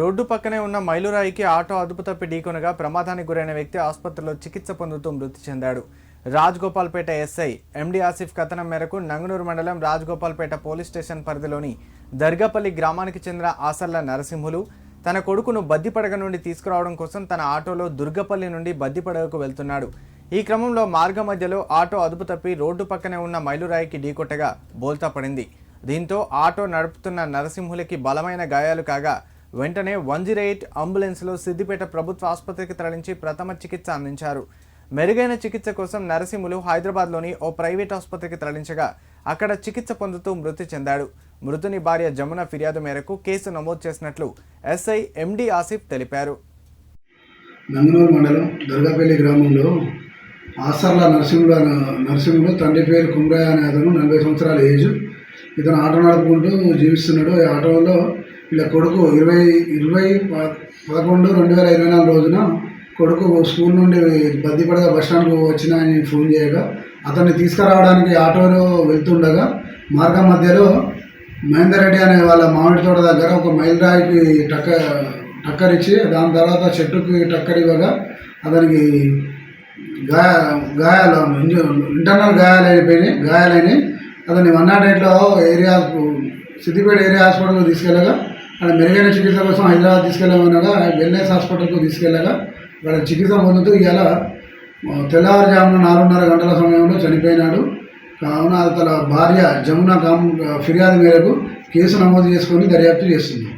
Road పక్కనే ఉన్న మైలురాయికి auto అదుపు తప్పి ఢీకొనగా ప్రమాదానికి గురైన వ్యక్తి ఆసుపత్రిలో చికిత్స పొందుతూ మృతి చెందాడు. రాజ్గోపాల్పేట ఎస్ఐ ఎండి ఆసిఫ్ కథనం మేరకు నంగనూరు మండలం రాజ్గోపాల్పేట పోలీస్ స్టేషన్ పరిధిలోని దర్గాపల్లి గ్రామానికి చెందిన ఆసర్ల నరసింహులు తన కొడుకును బద్దిపడగ నుండి తీసుకురావడం కోసం తన ఆటోలో దుర్గపల్లి నుండి బద్దిపడగకు వెళ్తున్నాడు. ఈ క్రమంలో మార్గ మధ్యలో ఆటో అదుపు తప్పి రోడ్డు పక్కనే ఉన్న మైలురాయికి ఢీకొట్టగా బోల్తా పడింది. దీంతో ఆటో నడుపుతున్న నరసింహులకి బలమైన గాయాలు కాగా వెంటనే వన్ జీరో ఎయిట్ అంబులెన్స్లో సిద్దిపేట ప్రభుత్వ ఆసుపత్రికి తరలించి ప్రథమ చికిత్స అందించారు. మెరుగైన చికిత్స కోసం నరసింహులు హైదరాబాద్లోని ఓ ప్రైవేట్ ఆసుపత్రికి తరలించగా అక్కడ చికిత్స పొందుతూ మృతి చెందాడు. మృతుని భార్య జమున ఫిర్యాదు మేరకు కేసు నమోదు చేసినట్లు ఎస్ఐ ఎండి ఆసిఫ్ తెలిపారు. నంగనూరు మండలం దుర్గాపల్లి గ్రామంలో ఆసర్ల నరసింహుడు నరసింహుడు తండ్రి పేరు కుమ్రయ్య అనే అతను నలభై సంవత్సరాల ఏజ్. ఇతను ఆటో నడుపుకుంటూ జీవిస్తున్నాడు. ఈ ఆటోలో వీళ్ళ కొడుకు ఇరవై ఇరవై ప- పదకొండు రెండు వేల ఇరవై నాలుగు రోజున కొడుకు స్కూల్ నుండి బద్దిపడగా బస్ స్టాండ్కు వచ్చిన అని ఫోన్ చేయగా అతన్ని తీసుకురావడానికి ఆటోలో వెళ్తుండగా మార్గం మధ్యలో మహేందర్ రెడ్డి అనే వాళ్ళ మామిడి తోట దగ్గర ఒక మైలురాయికి టక్క టక్కర్ ఇచ్చి దాని తర్వాత చెట్టుకి టక్కర్ ఇవ్వగా అతనికి గాయ గాయాలు ఇంటర్నల్ గాయాలు అయిపోయినాయి గాయాలైనాయి. అతన్ని వన్ నాట్ ఎయిట్లో ఏరియా సిద్దిపేట ఏరియా హాస్పిటల్కి తీసుకెళ్ళగా అక్కడ మెరుగైన చికిత్స కోసం హైదరాబాద్ తీసుకెళ్ళామనగా వెల్నెస్ హాస్పిటల్కు తీసుకెళ్ళగా ఇక్కడ చికిత్స పొందుతూ ఇలా తెల్లవారుజామున నాలుగున్నర గంటల సమయంలో చనిపోయినాడు. కావున తన భార్య జమున కామ్ ఫిర్యాదు మేరకు కేసు నమోదు చేసుకొని దర్యాప్తు చేస్తుంది